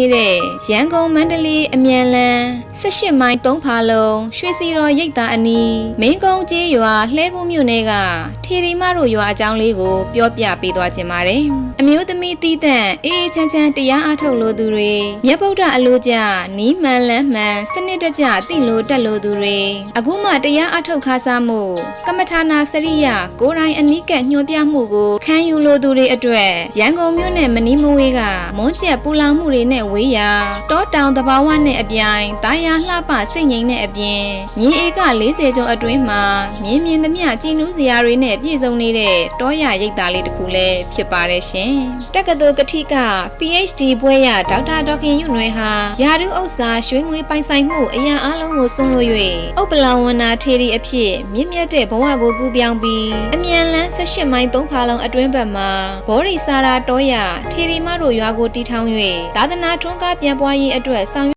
နေတဲ့ရန်ကုန်မန္တလေးအမြန်လန်း18မိုင်3ဖာလုံးရွှေစီတော်ရိတ်သားအနီးမင်းကုန်းကျေးရွာလှဲကူးမြို့နယ်ကထီရီမတို့ရွာအကြောင်းလေးကိုပြောပြပေးသွားခြင်းပါတယ်။အမျိုးသမီးတီးတန့်အေးအေးချမ်းချမ်းတရားအားထုတ်လို့သူတွေမြတ်ဗုဒ္ဓအလိုကြနီးမှန်လန်းမှန်စနစ်တကျသိလို့တက်လို့သူတွေအခုမှတရားအားထုတ်ခါစားမှုကမ္မထာနာစရိယကိုယ်တိုင်အနိကညွှန်ပြမှုကိုခံယူလို့သူတွေအတွက်ရန်ကုန်မြို့နယ်မနီးမဝေးကမွန်းကျက်ပူလောင်မှုတွေနဲ့ဝေးရာတောတောင်သဘာဝနဲ့အပြိုင်တာယာလှပစိတ်ငြိမ်တဲ့အပြင်မြေဧက40ကျော်အတွင်းမှာမြင်းမြင်သမျှကြည်နူးစရာတွေနဲ့ပြည့်စုံနေတဲ့တောရရိပ်သားလေးတစ်ခုလည်းဖြစ်ပါတယ်ရှင်တက္ကသိုလ်ကတိက PhD ဘွဲ့ရဒေါက်တာဒေါခင်ယွနွယ်ဟာယာရုဥစ္စာရွှေငွေပိုင်ဆိုင်မှုအရာအလုံးကိုစွန့်လို့၍ဥပလဝန္နာထေရီအဖြစ်မြင့်မြတ်တဲ့ဘဝကိုကူးပြောင်းပြီးအမြန်လန်း18မိုင်3ဖာလုံးအတွင်းဘက်မှာဘောရီစာရာတောရထေရီမတို့ရွာကိုတီထောင်၍သာသနာထွန်းကားပြန်ပွားရေးအတွက်ဆောင်